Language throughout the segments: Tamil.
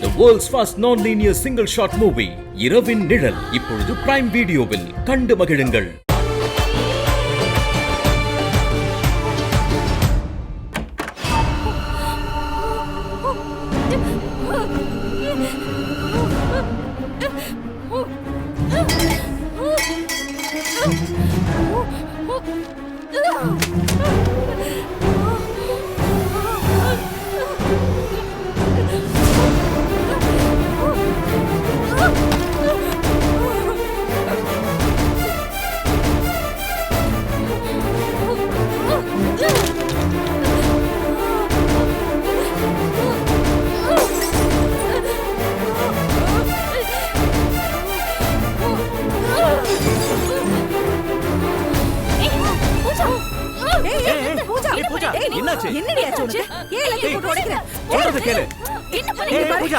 The world's first non linear single shot movie Iravin Nizhal இப்பொழுது பிரைம் வீடியோவில் கண்டு மகிழுங்கள்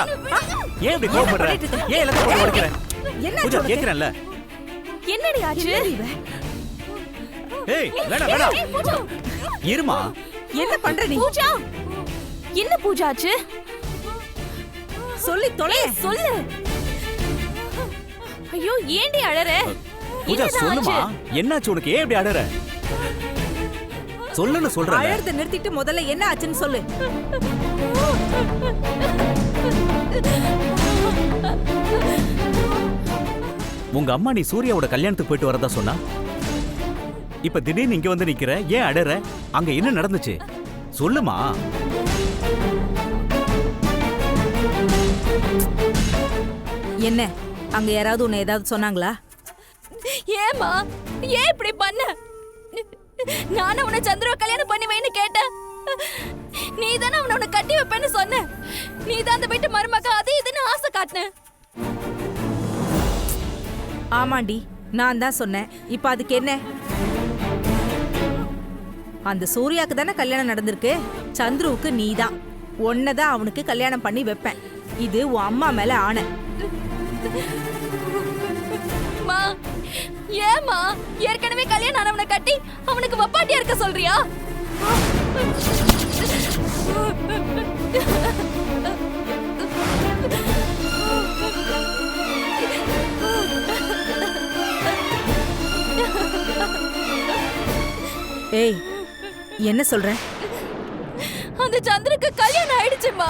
பூஜா ஏன் இப்படி கோவப்படுற? ஏன் எல்லாத்தையும் போட்டு உடைக்கிற? பூஜா? கேக்குறேன்ல. என்னடி ஆச்சு? ஏய் வேணாம் வேணாம். இருமா? என்ன பண்ற நீ? பூஜா. என்ன பூஜா ஆச்சு? சொல்லி தொலை. சொல்லு. ஐயோ ஏண்டி அழற? பூஜா சொல்லுமா? என்னாச்சு உனக்கு? ஏன் இப்படி அடற சொல்லுன்னு சொல்றேன் அழறத நிறுத்திட்டு முதல்ல என்ன ஆச்சுன்னு சொல்லு. உங்க அம்மா நீ சூர்யாவோட கல்யாணத்துக்கு போயிட்டு வரதா சொன்னா? இப்ப திடீர்னு இங்க வந்து நிக்கிற ஏன் அடற? அங்க என்ன நடந்துச்சு? சொல்லுமா? என்ன? அங்க யாராவது உன்னை ஏதாவது சொன்னாங்களா? ஏமா ஏன் இப்படி பண்ண? நானும் உன்னை சந்திரவை கல்யாணம் பண்ணுவேன்னு கேட்டேன். நீ தானே அவனை உன்னை கட்டி வைப்பேன்னு சொன்ன. நீ தான் அந்த வீட்டு மருமக அது இதுன்னு ஆசை காட்டின. ஆமாண்டி நான் தான் சொன்னேன். இப்ப அதுக்கு என்ன? அந்த சூர்யாக்கு தானே கல்யாணம் நடந்திருக்கு? சந்துருவுக்கு நீ தான் தான் அவனுக்கு கல்யாணம் பண்ணி வைப்பேன். இது உன் அம்மா மேல ஆணை. மா ஏமா ஏற்கனவே கல்யாணம் ஆனவனை கட்டி அவனுக்கு வப்பாட்டியா இருக்க சொல்றியா? ஏய் என்ன சொல்ற? அந்த சந்திரக்கு கல்யாணம் ஆயிடுச்சுமா?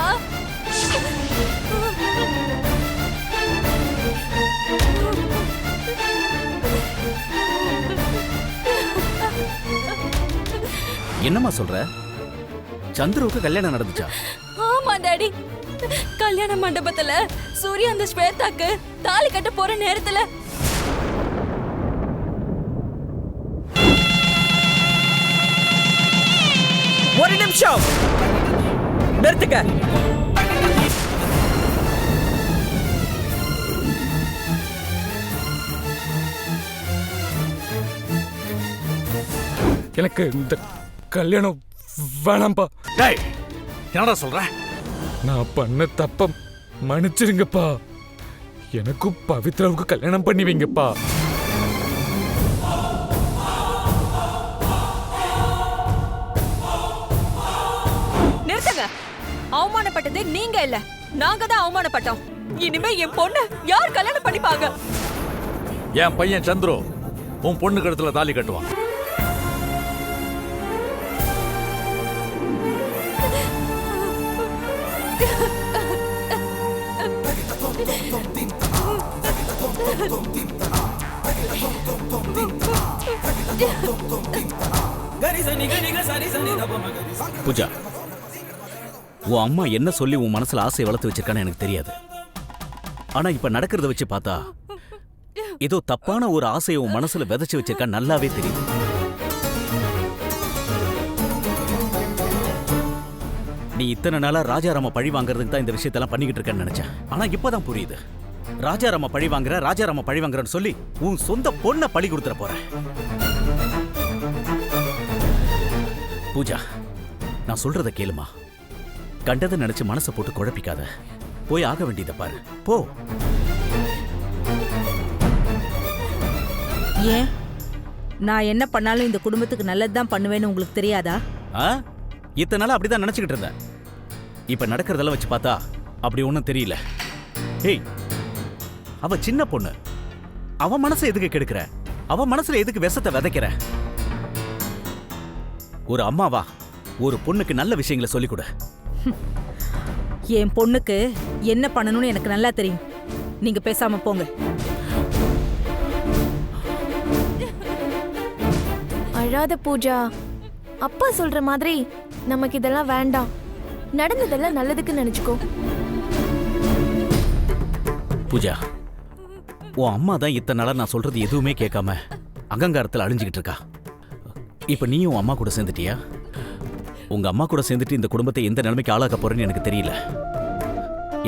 என்னம்மா சொல்ற? சந்துருவுக்கு கல்யாணம் நடந்துச்சா? ஆமா டாடி. கல்யாண மண்டபத்துல சூர்யா அந்த ஸ்வேதாக்கு தாலி கட்ட போற நேரத்துல. ஒரு நிமிஷம். நிறுத்துக்க எனக்கு இந்த கல்யாணம் வேணாம்ப்பா. டேய் என்னடா சொல்ற? நான் பண்ண தப்ப மன்னிச்சிருங்கப்பா. எனக்கும் பவித்ராவுக்கு கல்யாணம் பண்ணி வைங்கப்பா. நிறுத்துங்க. அவமானப்பட்டது நீங்க இல்ல. நாங்க தான் அவமானப்பட்டோம். இனிமே என் பொண்ணு யார் கல்யாணம் பண்ணிப்பாங்க? என் பையன் சந்துரு உன் பொண்ணு கழுத்துல தாலி கட்டுவான். பூஜா உன் அம்மா என்ன சொல்லி உன் மனசுல ஆசையை வளர்த்து வச்சிருக்கான்னு எனக்கு தெரியாது. ஆனா இப்ப நடக்கிறத வச்சு பார்த்தா ஏதோ தப்பான ஒரு ஆசையை உன் மனசுல விதைச்சு வச்சிருக்கா நல்லாவே தெரியும் நீ இத்தனை நாளா ராஜாராம பழி வாங்குறதுக்கு தான் இந்த விஷயத்தெல்லாம் பண்ணிக்கிட்டு இருக்கேன்னு நினைச்சேன். ஆனா இப்பதான் புரியுது. ராஜாராம பழி வாங்குற ராஜாராம பழி வாங்குறன்னு சொல்லி உன் சொந்த பொண்ணை பழி கொடுத்துற போற பூஜா நான் சொல்றத கேளுமா? கண்டதை நினைச்சு மனசை போட்டு குழப்பிக்காத. போய் ஆக வேண்டியதை பாரு. போ. ஏன்? நான் என்ன பண்ணாலும் இந்த குடும்பத்துக்கு நல்லது தான் பண்ணுவேன்னு உங்களுக்கு தெரியாதா? ஆ? இத்தனை நாள் அப்படிதான் நினைச்சுக்கிட்டு இருந்தேன். இப்ப நடக்கிறதெல்லாம் வச்சு பார்த்தா அப்படி ஒன்றும் தெரியல. ஏய் அவ சின்ன பொண்ணு. அவ மனசை எதுக்கு கெடுக்கிற? அவ மனசுல எதுக்கு விஷத்தை விதைக்கிற? ஒரு அம்மாவா ஒரு பொண்ணுக்கு நல்ல விஷயங்களை சொல்லிக் கொடு என் பொண்ணுக்கு என்ன பண்ணணும்னு எனக்கு நல்லா தெரியும். நீங்க பேசாம போங்க. அழாத பூஜா அப்பா சொல்ற மாதிரி நமக்கு இதெல்லாம் வேண்டாம். நடந்ததெல்லாம் நல்லதுக்கு நினைச்சுக்கோ. பூஜா உன் அம்மா தான் இத்தனை நாளா நான் சொல்றது எதுவுமே கேட்காம அகங்காரத்தில் அழிஞ்சுக்கிட்டு இருக்கா. இப்ப நீயும் உன் அம்மா கூட சேர்ந்துட்டியா? உங்க அம்மா கூட சேர்ந்துட்டு இந்த குடும்பத்தை எந்த நிலைமைக்கு ஆளாக்க போறேன்னு எனக்கு தெரியல.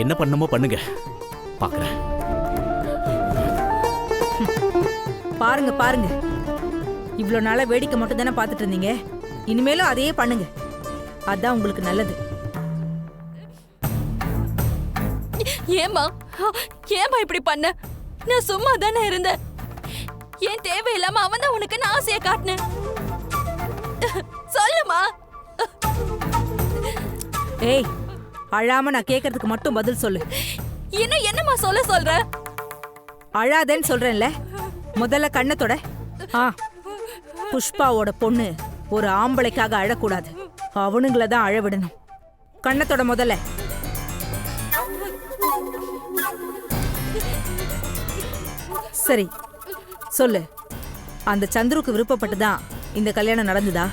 என்ன பண்ணுமோ பண்ணுங்க. பாக்குறேன். பாருங்க பாருங்க. இவ்ளோ நாளா வேடிக்கை மட்டும் தானே பார்த்துட்டு இருந்தீங்க. இனிமேலும் அதையே பண்ணுங்க. அதான் உங்களுக்கு நல்லது. ஏமா ஏமா இப்படி பண்ண? நான் சும்மா தானே இருந்தேன். ஏன் தேவையில்லாம அவன் தான் உனக்கு நான் ஆசையை காட்டினேன்? சொல்லுமா? ஏய் அழாம நான் கேட்கறதுக்கு மட்டும் பதில் சொல்லு. இன்னும் என்னம்மா சொல்ல சொல்ற? அழாதேன்னு சொல்றேன்ல. முதல்ல கண்ணத்தோட ஆ புஷ்பாவோட பொண்ணு ஒரு ஆம்பளைக்காக அழக்கூடாது. அவனுங்கள தான் அழ விடணும் கண்ணத்தோட முதல்ல. சரி சொல்லு. அந்த சந்துருக்கு விருப்பப்பட்டு தான் இந்த கல்யாணம் நடந்ததா?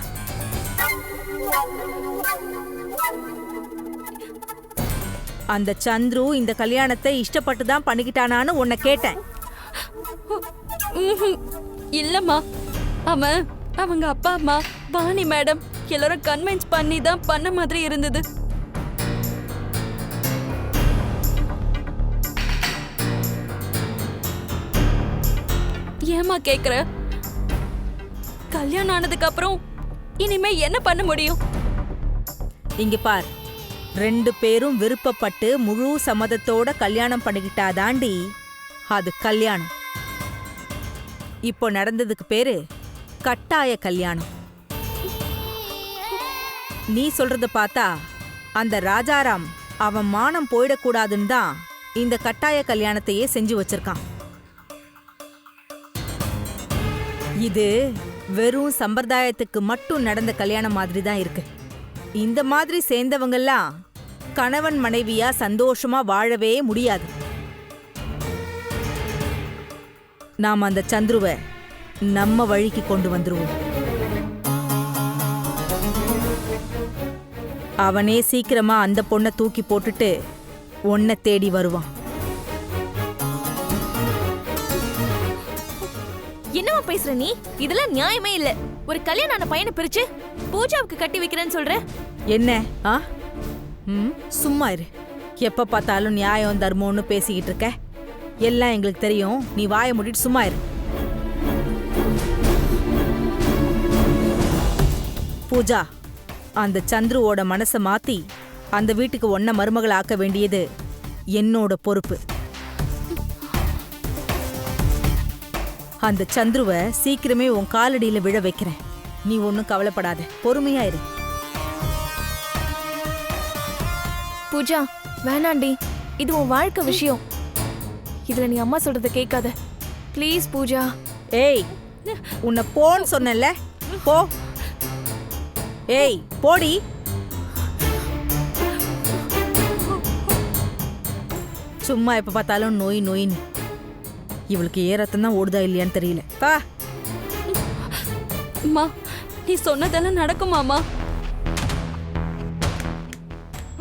அந்த சந்துரு இந்த கல்யாணத்தை இஷ்டப்பட்டு தான் பண்ணிக்கிட்டானான்னு உன்னை கேட்டேன். இல்லம்மா. அவன் அவங்க அப்பா அம்மா வாணி மேடம் எல்லாரும் கன்வின்ஸ் பண்ணி தான் பண்ண மாதிரி இருந்தது. ஏமா கேக்குற? கல்யாணம் ஆனதுக்கு அப்புறம் இனிமே என்ன பண்ண முடியும்? இங்க பார். ரெண்டு பேரும் விருப்பப்பட்டு முழு சம்மதத்தோட கல்யாணம் பண்ணிக்கிட்டாதாண்டி அது கல்யாணம். இப்போ நடந்ததுக்கு பேரு கட்டாய கல்யாணம். நீ சொல்றத பார்த்தா அந்த ராஜாராம் அவன் மானம் போயிடக்கூடாதுன்னு தான் இந்த கட்டாய கல்யாணத்தையே செஞ்சு வச்சிருக்கான். இது வெறும் சம்பிரதாயத்துக்கு மட்டும் நடந்த கல்யாணம் மாதிரி தான் இருக்கு. இந்த மாதிரி சேர்ந்தவங்கெல்லாம் கணவன் மனைவியா சந்தோஷமா வாழவே முடியாது. நாம் அந்த சந்துருவை நம்ம வழிக்கு கொண்டு வந்துருவோம். அவனே சீக்கிரமா அந்த பொண்ணை தூக்கி போட்டுட்டு உன்னை தேடி வருவான். பேசுற நீ? இதெல்லாம் நியாயமே இல்ல. ஒரு கல்யாணம் ஆன பையனை பிரிச்சு பூஜாவுக்கு கட்டி வைக்கிறேன்னு சொல்ற? என்ன? ஆ? ம் சும்மா இரு. எப்ப பார்த்தாலும் நியாயம் தர்மம்னு பேசிக்கிட்டு இருக்க. எல்லாம் எங்களுக்கு தெரியும். நீ வாயை மூடிட்டு சும்மா இரு. பூஜா அந்த சந்துருவோட மனசை மாத்தி அந்த வீட்டுக்கு ஒன்ன மருமகள் ஆக்க வேண்டியது என்னோட பொறுப்பு. அந்த சந்துருவை சீக்கிரமே உன் காலடியில விழ வைக்கிறேன். நீ ஒன்றும் கவலைப்படாத. பொறுமையா இரு. பூஜா வேணாண்டி. இது உன் வாழ்க்கை விஷயம். இதுல நீ அம்மா சொல்றத கேட்காத. ப்ளீஸ் பூஜா. ஏய் உன்னை போன்னு சொன்னேன்ல. போ. ஏய் போடி. சும்மா எப்ப பார்த்தாலும் நோய் நோயின்னு. இவளுக்கு ஏறத்தான் தான் ஓடுதா இல்லையான்னு தெரியல. பா. அம்மா நீ சொன்னதெல்லாம் நடக்குமாமா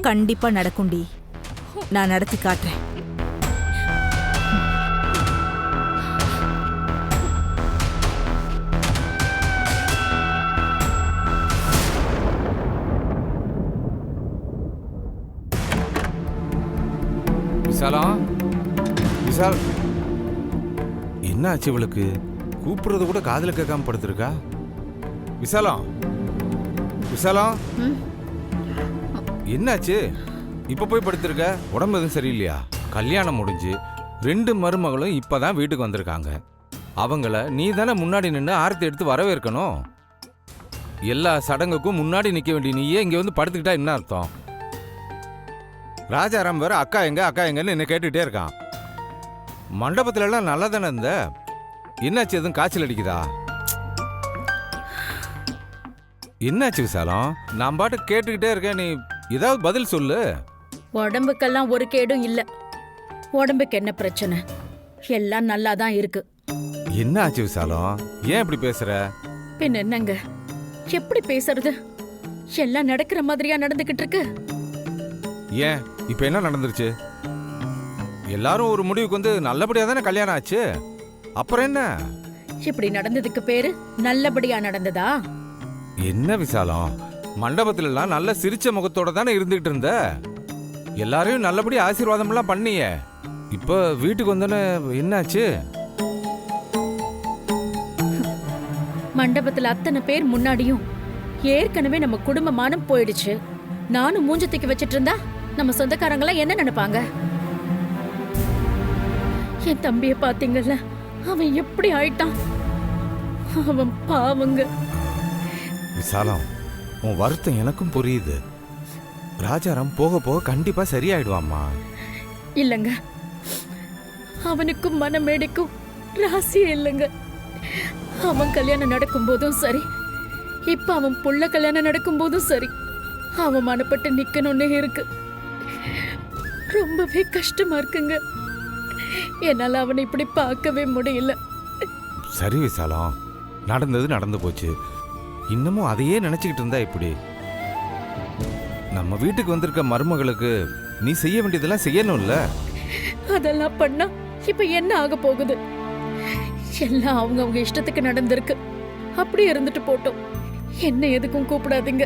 கண்டிப்பா நடக்கும்டி நான் நடத்தி காட்டுறேன். விசாலா? விசால். என்ன ஆச்சு இவளுக்கு? கூப்பிடுறது கூட காதுல கேட்காம படுத்திருக்கா? விசாலம்? விசாலம்? என்னாச்சு? இப்ப போய் படுத்திருக்க? உடம்பு எதுவும் சரியில்லையா? கல்யாணம் முடிஞ்சு ரெண்டு மருமகளும் இப்பதான் வீட்டுக்கு வந்திருக்காங்க. அவங்கள நீ தானே முன்னாடி நின்று ஆரத்தி எடுத்து வரவேற்கணும். எல்லா சடங்குக்கும் முன்னாடி நிக்க வேண்டிய நீயே இங்க வந்து படுத்துக்கிட்டா என்ன அர்த்தம்? ராஜாராம் வேற அக்கா எங்க அக்கா எங்கன்னு என்ன கேட்டுக்கிட்டே இருக்கான். மண்டபத்துல எல்லாம் நல்லா தானே இருந்த? என்னாச்சு? எதுவும் காய்ச்சல் அடிக்குதா? என்னாச்சு விசாலம்? நான் பாட்டு கேட்டுக்கிட்டே இருக்கேன். நீ ஏதாவது பதில் சொல்லு. உடம்புக்கெல்லாம் ஒரு கேடும் இல்ல. உடம்புக்கு என்ன பிரச்சனை? எல்லாம் நல்லா தான் இருக்கு. என்ன ஆச்சு விசாலம்? ஏன் இப்படி பேசுற? பின்ன என்னங்க? எப்படி பேசுறது? எல்லாம் நடக்கிற மாதிரியா நடந்துகிட்டு இருக்கு? ஏன்? இப்ப என்ன நடந்துருச்சு? எல்லாரும் ஒரு முடிவுக்கு வந்து நல்லபடியா தானே கல்யாணம் ஆச்சு? அப்புறம் என்ன? இப்படி நடந்ததுக்கு பேரு நல்லபடியா நடந்ததா? என்ன விசாலம்? மண்டபத்துல எல்லாம் நல்ல சிரிச்ச முகத்தோட தானே இருந்துகிட்டு இருந்த? எல்லாரையும் நல்லபடி ஆசீர்வாதம் எல்லாம் பண்ணியே. இப்ப வீட்டுக்கு வந்தோன்னே என்னாச்சு? மண்டபத்துல அத்தனை பேர் முன்னாடியும் ஏற்கனவே நம்ம குடும்பமானம் போயிடுச்சு. நானும் மூஞ்சத்துக்கு வச்சிட்டு இருந்தா நம்ம சொந்தக்காரங்களாம் என்ன நினைப்பாங்க? என் தம்பிய பாத்தீங்கல்ல அவன் எப்படி ஆயிட்டான்? அவன் பாவங்க. விசாலம் உன் வருத்தம் எனக்கும் புரியுது. ராஜாராம் போக போக கண்டிப்பா சரியாயிடுவாம்மா. இல்லங்க. அவனுக்கும் மனமேடைக்கும் ராசியே இல்லைங்க. அவன் கல்யாணம் நடக்கும் போதும் சரி. இப்ப அவன் புள்ள கல்யாணம் நடக்கும் போதும் சரி. அவமானப்பட்டு நிக்கணும்னு இருக்கு. ரொம்பவே கஷ்டமா இருக்குங்க. என்னால அவனை இப்படி பார்க்கவே முடியல. சரி விசாலம் நடந்தது நடந்து போச்சு. இன்னமும் அதையே நினைச்சுக்கிட்டு இருந்தா எப்படி நம்ம வீட்டுக்கு வந்திருக்க மருமகளுக்கு நீ செய்ய வேண்டியதெல்லாம் செய்யணும்ல? அதெல்லாம் பண்ணா இப்ப என்ன ஆக போகுது? எல்லாம் அவங்க அவங்க இஷ்டத்துக்கு நடந்திருக்கு. அப்படி இருந்துட்டு போட்டோம். என்ன எதுக்கும் கூப்பிடாதீங்க.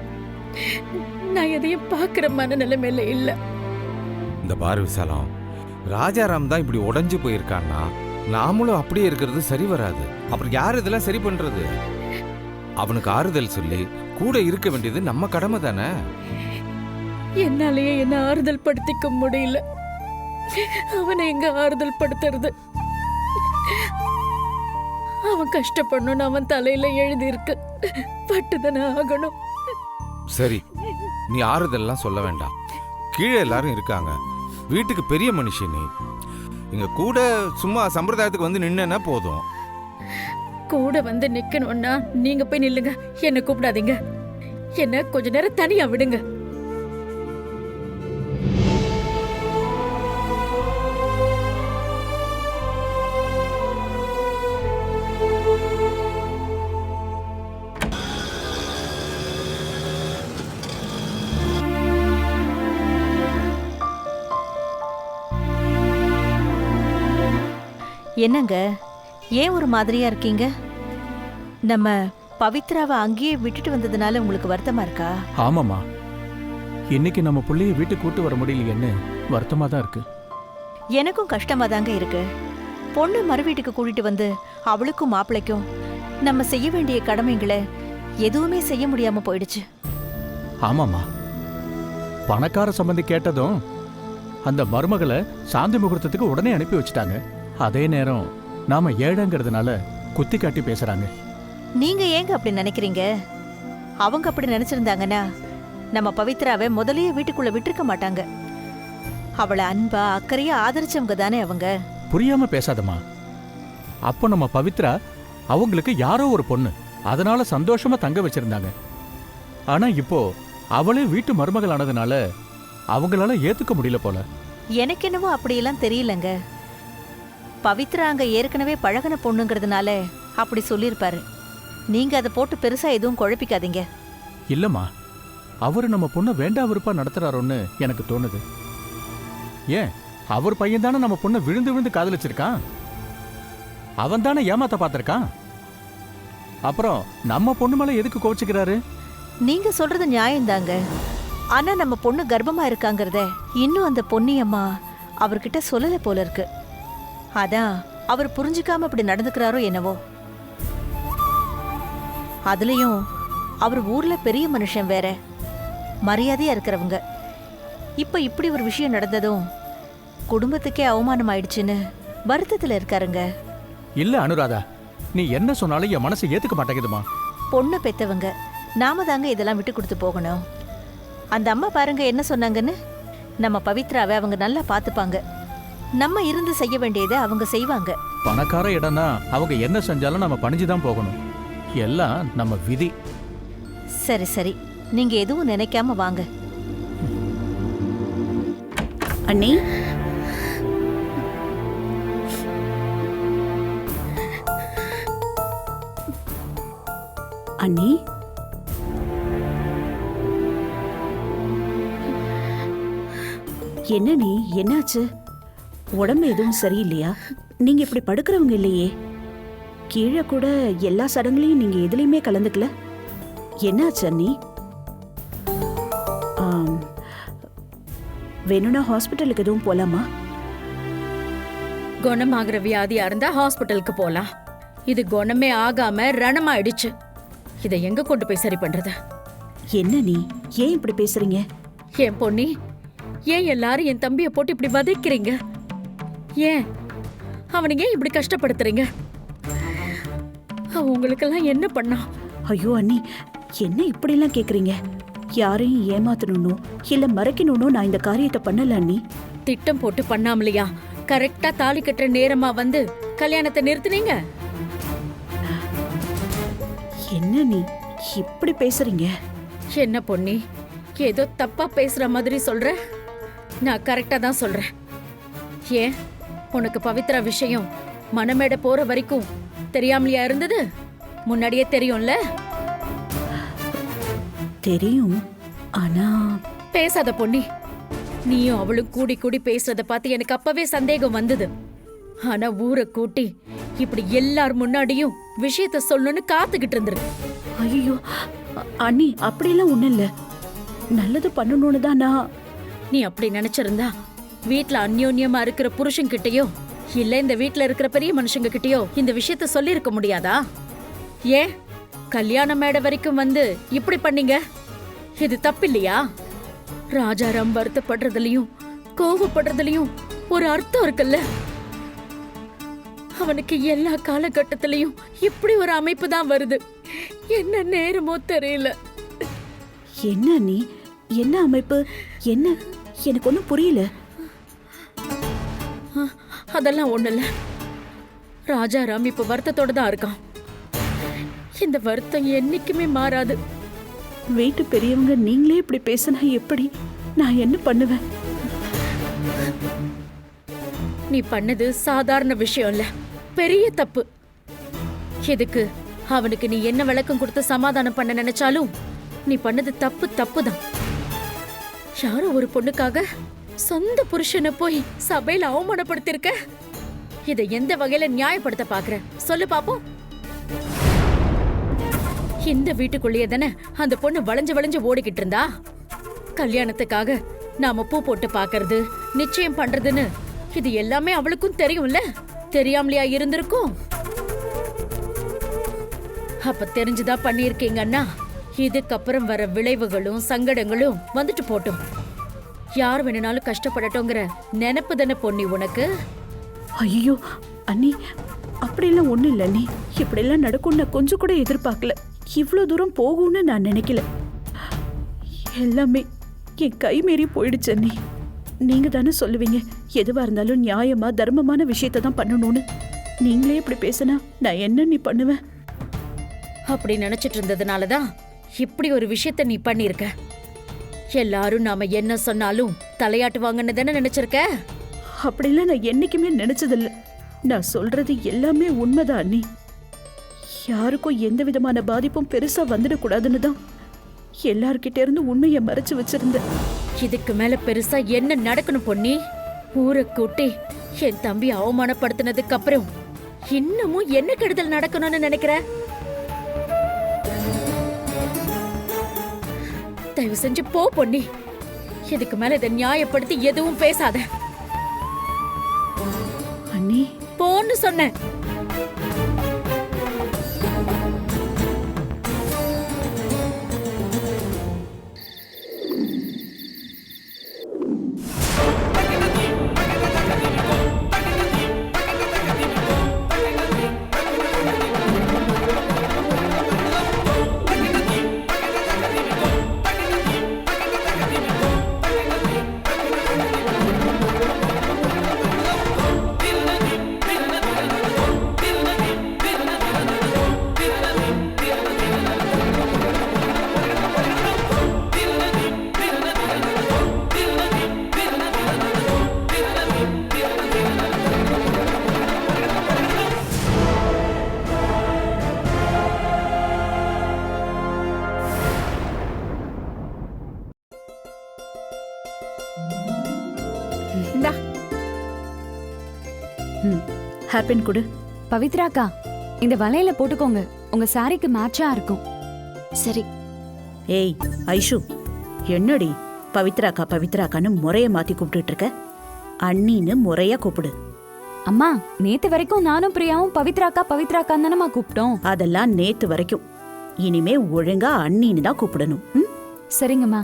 நான் எதையும் பார்க்கிற மனநிலைமையில இல்ல. இந்த பாரு விசாலம் ராஜாராம் தான் இப்படி உடைஞ்சு போயிருக்கான்னா நாமளும் அப்படியே இருக்கிறது சரி வராது. அப்புறம் யார் இதெல்லாம் சரி பண்றது? அவனுக்கு ஆறுதல் சொல்லி கூட இருக்க வேண்டியது நம்ம கடமை தானே? என்னாலேயே என்ன ஆறுதல் படுத்திக்க முடியல. அவனை எங்க ஆறுதல் படுத்துறது? அவன் கஷ்டப்படணும்னு அவன் தலையில எழுதியிருக்கு. பட்டுதானே ஆகணும். சரி நீ ஆறுதல்லாம் சொல்ல வேண்டாம். கீழே எல்லாரும் இருக்காங்க. வீட்டுக்கு பெரிய மனுஷன். நீ இங்க கூட சும்மா சம்பிரதாயத்துக்கு வந்து நின்னா போதும். கூட வந்து நிக்கணும்னா நீங்க போய் நில்லுங்க. என்ன கூப்பிடாதீங்க. என்ன கொஞ்ச நேரம் தனியா விடுங்க. என்னங்க? ஏன் ஒரு மாதிரியா இருக்கீங்க? நம்ம பவித்ராவை அங்கேயே விட்டுட்டு வந்ததுனால உங்களுக்கு வருத்தமா இருக்கா? ஆமாம்மா. இன்னைக்கு நம்ம புள்ளைய வீட்டுக்கு கூட்டு வர முடியலையேன்னு வருத்தமா தான் இருக்கு. எனக்கும் கஷ்டமா தாங்க இருக்கு. பொண்ணு மறு வீட்டுக்கு கூட்டிட்டு வந்து அவளுக்கும் மாப்பிள்ளைக்கும் நம்ம செய்ய வேண்டிய கடமைகளை எதுவுமே செய்ய முடியாம போயிடுச்சு. ஆமாம்மா. பணக்கார சம்பந்தி கேட்டதும் அந்த மருமகளை சாந்தி முகூர்த்தத்துக்கு உடனே அனுப்பி வச்சுட்டாங்க. அதே நேரம் நாம ஏழைங்கிறதுனால குத்தி காட்டி பேசுறாங்க. நீங்க ஏங்க அப்படி நினைக்கிறீங்க? அவங்க அப்படி நினைச்சிருந்தாங்கன்னா நம்ம பவித்ராவை முதல்லயே வீட்டுக்குள்ள விட்டிருக்க மாட்டாங்க. அவளை அன்பா அக்கறையா ஆதரிச்சவங்க தானே அவங்க. புரியாம பேசாதம்மா. அப்போ நம்ம பவித்ரா அவங்களுக்கு யாரோ ஒரு பொண்ணு. அதனால சந்தோஷமா தங்க வச்சிருந்தாங்க. ஆனா இப்போ அவளே வீட்டு மருமகள் ஆனதுனால அவங்களால ஏத்துக்க முடியல போல. எனக்கு என்னவோ அப்படியெல்லாம் தெரியலங்க. பவித்ரா அங்க ஏற்கனவே பழகுன பொண்ணுங்கிறதுனால அப்படி சொல்லியிருப்பாரு. நீங்க அதை போட்டு பெருசா எதுவும் குழப்பிக்காதீங்க. இல்லம்மா அவரு நம்ம பொண்ணை வேண்டா விருப்பா நடத்துறாரோன்னு எனக்கு தோணுது. ஏன் அவர் பையன் தானே நம்ம பொண்ணை விழுந்து விழுந்து காதலிச்சிருக்கான்? அவன் தானே ஏமாத்த பார்த்திருக்கான்? அப்புறம் நம்ம பொண்ணு மேல எதுக்கு கோச்சிக்கிறாரு நீங்க சொல்றது நியாயம்தாங்க ஆனா நம்ம பொண்ணு கர்ப்பமா இருக்காங்கிறத இன்னும் அந்த பொன்னியம்மா அவர்கிட்ட சொல்லல போல இருக்கு. அதான் அவர் புரிஞ்சுக்காம இப்படி நடந்துக்கிறாரோ என்னவோ. அதுலயும் அவர் ஊர்ல பெரிய மனுஷன் வேற. மரியாதையா இருக்கிறவங்க. இப்ப இப்படி ஒரு விஷயம் நடந்ததும் குடும்பத்துக்கே அவமானம் ஆயிடுச்சுன்னு வருத்தத்துல இருக்காருங்க. இல்ல அனுராதா. நீ என்ன சொன்னாலும் என் மனசு ஏத்துக்க மாட்டேங்குதுமா? பொண்ணை பெத்தவங்க நாம தாங்க இதெல்லாம் விட்டு கொடுத்து போகணும். அந்த அம்மா பாருங்க என்ன சொன்னாங்கன்னு. நம்ம பவித்ராவை அவங்க நல்லா பார்த்துப்பாங்க. நம்ம இருந்து செய்ய வேண்டியதை அவங்க செய்வாங்க. பணக்கார இடம்னா அவங்க என்ன செஞ்சாலும் நம்ம பணிஞ்சு தான் போகணும். எல்லாம் நம்ம விதி. சரி சரி. நீங்க எதுவும் நினைக்காம வாங்க. அண்ணி? அண்ணி? என்ன நீ? என்னாச்சு? உடம்பு எதுவும் சரியில்லையா? நீங்க இப்படி படுக்கிறவங்க இல்லையே. கீழே கூட எல்லா சடங்குலையும் நீங்க எதுலையுமே கலந்துக்கல. என்னாச்சு அண்ணி? ஆம், வேணும்னா ஹாஸ்பிட்டலுக்கு எதுவும் போலாமா? குணமாகிற வியாதியா இருந்தா ஹாஸ்பிட்டலுக்கு போலாம். இது குணமே ஆகாம ரணமாயிடுச்சு. இதை எங்க கொண்டு போய் சரி பண்றது? என்ன நீ? ஏன் இப்படி பேசுறீங்க? என் பொன்னி? ஏன் எல்லாரும் என் தம்பிய போட்டு இப்படி வதைக்கிறீங்க? ஏன்? அவனை ஏன் இப்படி கஷ்டப்படுத்துறீங்க? உங்களுக்கெல்லாம் என்ன பண்ணான் ஐயோ அண்ணி என்ன இப்படிலாம் கேக்குறீங்க? யாரையும் ஏமாத்தணும்னோ இல்ல மறைக்கணும்னோ நான் இந்த காரியத்தை பண்ணல அண்ணி. திட்டம் போட்டு பண்ணாமலையா? கரெக்டா தாலி கட்டுற நேரமா வந்து கல்யாணத்தை நிறுத்துனீங்க? என்ன நீ இப்படி பேசுறீங்க? என்ன பொன்னி ஏதோ தப்பா பேசுற மாதிரி சொல்ற? நான் கரெக்டா தான் சொல்றேன். ஏன்? உனக்கு பவித்ரா விஷயம் மனமேட போற வரைக்கும் தெரியாமலையா இருந்தது? முன்னாடியே தெரியும்ல? தெரியும். ஆனா பேசாத பொன்னி. நீயும் அவளும் கூடி கூடி பேசுறத பார்த்து எனக்கு அப்பவே சந்தேகம் வந்தது. ஆனா ஊரை கூட்டி இப்படி எல்லார் முன்னாடியும் விஷயத்த சொல்லணும்னு காத்துக்கிட்டு இருந்திருக்கு ஐயோ அண்ணி அப்படிலாம் ஒண்ணும் இல்ல. நல்லது பண்ணணும்னு தான் நான் நீ அப்படி நினைச்சிருந்தா வீட்ல அந்யோன்யமா இருக்கிற புருஷன் கிட்டயோ இல்ல இந்த வீட்ல இருக்கிற பெரிய மனுஷங்க கிட்டயோ இந்த விஷயத்த சொல்லி இருக்க முடியாதா? ஏன்? கல்யாண மேடை வரைக்கும் வந்து இப்படி பண்ணீங்க? இது தப்பு இல்லையா ராஜாராம் வருத்தப்படுறதுலயும் கோவப்படுறதுலயும் ஒரு அர்த்தம் இருக்குல்ல? அவனுக்கு எல்லா காலகட்டத்திலயும் இப்படி ஒரு அமைப்பு தான் வருது. என்ன நேரமோ தெரியல. என்ன நீ? என்ன அமைப்பு? என்ன? எனக்கு ஒன்றும் புரியல. அதெல்லாம் ஒண்ணு இல்ல ராஜாராம் இப்ப வருத்தத்தோட தான் இருக்கான். இந்த வருத்தம் என்னைக்குமே மாறாது. வீட்டு பெரியவங்க நீங்களே இப்படி பேசினா எப்படி? நான் என்ன பண்ணுவேன்? நீ பண்ணது சாதாரண விஷயம் இல்ல. பெரிய தப்பு. எதுக்கு? அவனுக்கு நீ என்ன விளக்கம் கொடுத்து சமாதானம் பண்ண நினைச்சாலும் நீ பண்ணது தப்பு தப்பு தான் யாரோ ஒரு பொண்ணுக்காக சொந்த புருஷனை போய் சபையில அவமானப்படுத்திருக்க? இதை எந்த வகையில நியாயப்படுத்த பாக்குற சொல்லு பாப்போம். இந்த வீட்டுக்குள்ளேயே தானே அந்த பொண்ணு வளைஞ்சு வளைஞ்சு ஓடிக்கிட்டு இருந்தா? கல்யாணத்துக்காக நாம பூ போட்டு பாக்குறது நிச்சயம் பண்றதுன்னு இது எல்லாமே அவளுக்கும் தெரியும்ல? தெரியாமலையா இருந்திருக்கும்? அப்ப தெரிஞ்சுதா பண்ணியிருக்கீங்கன்னா இதுக்கப்புறம் வர விளைவுகளும் சங்கடங்களும் வந்துட்டு போட்டும். யார் வேணும்னாலும் கஷ்டப்படட்டுங்கிற நினைப்பு தானே பொன்னி உனக்கு? ஐயோ அண்ணி அப்படியெல்லாம் ஒன்றும் இல்லை அண்ணி. இப்படியெல்லாம் நடக்கும் நான் கொஞ்சம் கூட எதிர்பார்க்கல. இவ்வளோ தூரம் போகும்னு நான் நினைக்கல. எல்லாமே என் கை மீறி போயிடுச்சு அண்ணி. நீங்க தானே சொல்லுவீங்க எதுவா இருந்தாலும் நியாயமா தர்மமான விஷயத்தை தான் பண்ணணும்னு. நீங்களே இப்படி பேசினா நான் என்ன நீ பண்ணுவேன் அப்படி நினைச்சிட்டு இருந்ததுனால தான் இப்படி ஒரு விஷயத்த நீ பண்ணிருக்க எல்லாரும் நாம என்ன சொன்னாலும் தலையாட்டுவாங்கன்னு தானே நினைச்சிருக்க? அப்படிலாம் நான் என்னைக்குமே நினைச்சதில்ல. நான் சொல்றது எல்லாமே உண்மைதான் அண்ணி. யாருக்கும் எந்த விதமான பாதிப்பும் பெருசா வந்துடக்கூடாதுன்னு தான் எல்லார்கிட்ட இருந்து உண்மையை மறைச்சு வச்சிருந்தேன். இதுக்கு மேல பெருசா என்ன நடக்கணும் பொன்னி? ஊரை கூட்டி என் தம்பி அவமானப்படுத்தினதுக்கு அப்புறம் இன்னமும் என்ன கெடுதல் நடக்கணும்னு நினைக்கிற? தயவு செஞ்சு போ பொன்னி. இதுக்கு மேல இதை நியாயப்படுத்தி எதுவும் பேசாத. அண்ணி. போன்னு சொன்னேன். ஹேப்பின் கொடு. பவித்ராக்கா இந்த வலையில போட்டுக்கோங்க. உங்க சாரிக்கு மேட்சா இருக்கும். சரி. ஏய் ஐஷு என்னடி பவித்ராக்கா பவித்ராக்கான்னு முறைய மாத்தி கூப்பிட்டுட்டு இருக்க அண்ணின்னு முறையா கூப்பிடு. அம்மா நேத்து வரைக்கும் நானும் பிரியாவும் பவித்ராக்கா பவித்ராக்கா தானம்மா கூப்பிட்டோம். அதெல்லாம் நேத்து வரைக்கும். இனிமே ஒழுங்கா அண்ணின்னு தான் கூப்பிடணும். ம்? சரிங்கம்மா.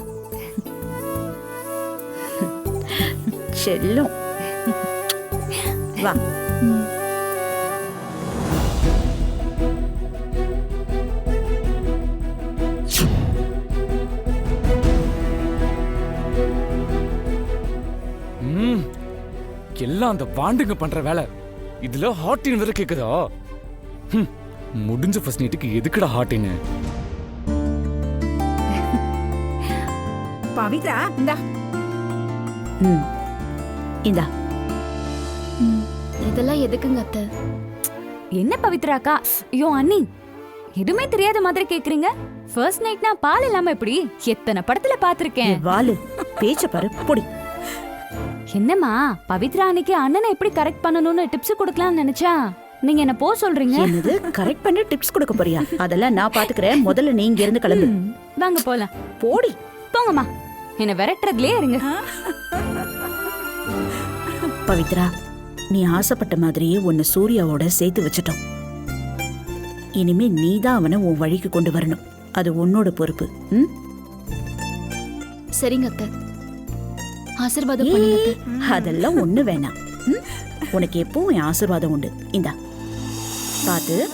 செல்லம். வா. எல்லாம் அந்த வாண்டுங்க பண்ற வேலை. இதுல ஹாட்டின் வேற கேக்குதா? ஹம், முடிஞ்ச ஃபர்ஸ்ட் நைட்டுக்கு எதுக்குடா ஹாட்டின்னு பவித்ரா இந்தா. ம். இந்தா. இதெல்லாம் எதுக்குங்க அத்தை? என்ன பவித்ராக்கா ஐயோ அண்ணி. எதுவுமே தெரியாத மாதிரி கேக்குறீங்க. ஃபர்ஸ்ட் நைட்னா பால் இல்லாம எப்படி? எத்தனை படத்துல பாத்திருக்கேன். வாலு. பேச்ச பாரு பொடி. என்னம்மா பவித்ரா அன்னைக்கு அண்ணனை எப்படி கரெக்ட் பண்ணணும்னு டிப்ஸ் கொடுக்கலாம்னு நினைச்சா? நீங்க என்ன போ சொல்றீங்க? என்னது கரெக்ட் பண்ணி டிப்ஸ் கொடுக்க போறியா? அதெல்லாம் நான் பாத்துக்கிறேன். முதல்ல நீ இங்க இருந்து கிளம்பு வாங்க போலாம். போடி. போங்கம்மா. என்ன விரட்டுறதுலயே இருங்க. பவித்ரா நீ ஆசைப்பட்ட மாதிரியே உன்னை சூர்யாவோட சேர்த்து வச்சிட்டோம். இனிமே நீ தான் அவனை உன் வழிக்கு கொண்டு வரணும். அது உன்னோட பொறுப்பு. ம்? சரிங்க அத்தை. ஆசீர்வாதம் பண்ணுங்க. அதெல்லாம் ஒண்ணு வேணாம். ம்? உனக்கு எப்பவும் என் ஆசீர்வாதம் உண்டு. இந்தா. பாத்து.